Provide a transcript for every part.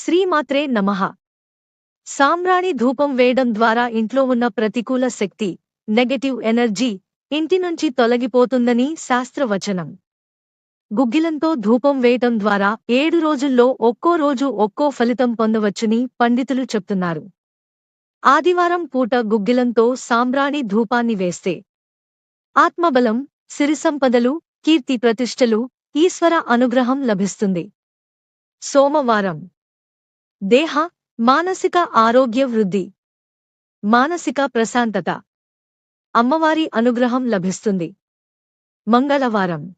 శ్రీమాత్రే నమః. సాంబ్రాణి ధూపం వేయడం ద్వారా ఇంట్లో ఉన్న ప్రతికూల శక్తి నెగటివ్ ఎనర్జీ ఇంటి నుంచి తొలగిపోతుందని శాస్త్రవచనం. గుగ్గిలంతో ధూపం వేయటం ద్వారా ఏడు రోజుల్లో ఒక్కో రోజు ఒక్కో ఫలితం పొందవచ్చని పండితులు చెప్తున్నారు. ఆదివారం పూట గుగ్గిలంతో సాంబ్రాణి ధూపాన్ని వేస్తే. ఆత్మబలం సిరిసంపదలు కీర్తి ప్రతిష్టలు ఈశ్వర అనుగ్రహం లభిస్తుంది. సోమవారం. దేహ మానసిక ఆరోగ్య వృద్ధి. మానసిక ప్రశాంతత. అమ్మవారి అనుగ్రహం లభిస్తుంది. మంగళవారం.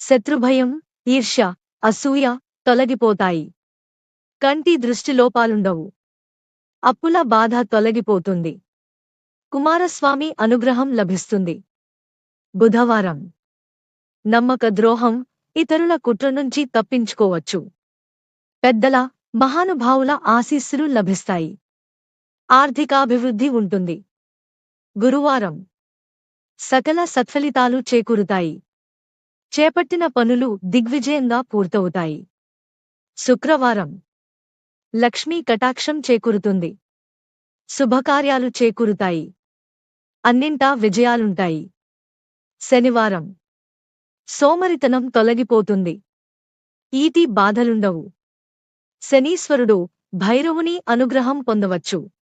శత్రుభయం ఈర్ష్య అసూయ తొలగిపోతాయి. కంటి దృష్టిలోపాలుండవు అప్పుల బాధ తొలగిపోతుంది. కుమారస్వామి అనుగ్రహం లభిస్తుంది. బుధవారం. నమ్మక ద్రోహం ఇతరుల కుట్ర నుంచి తప్పించుకోవచ్చు. పెద్దల మహానుభావుల ఆశీస్సులు లభిస్తాయి. ఆర్థికాభివృద్ధి ఉంటుంది. గురువారం. సకల సత్ఫలితాలు చేకూరుతాయి. చేపట్టిన పనులు దిగ్విజయంగా పూర్తవుతాయి. శుక్రవారం. లక్ష్మీ కటాక్షం చేకూరుతుంది. శుభకార్యాలు చేకూరుతాయి. అన్నింటా విజయాలుంటాయి. శనివారం. సోమరితనం తొలగిపోతుంది. ఈటి బాధలుండవు. శనీశ్వరుడు భైరవుని అనుగ్రహం పొందవచ్చు.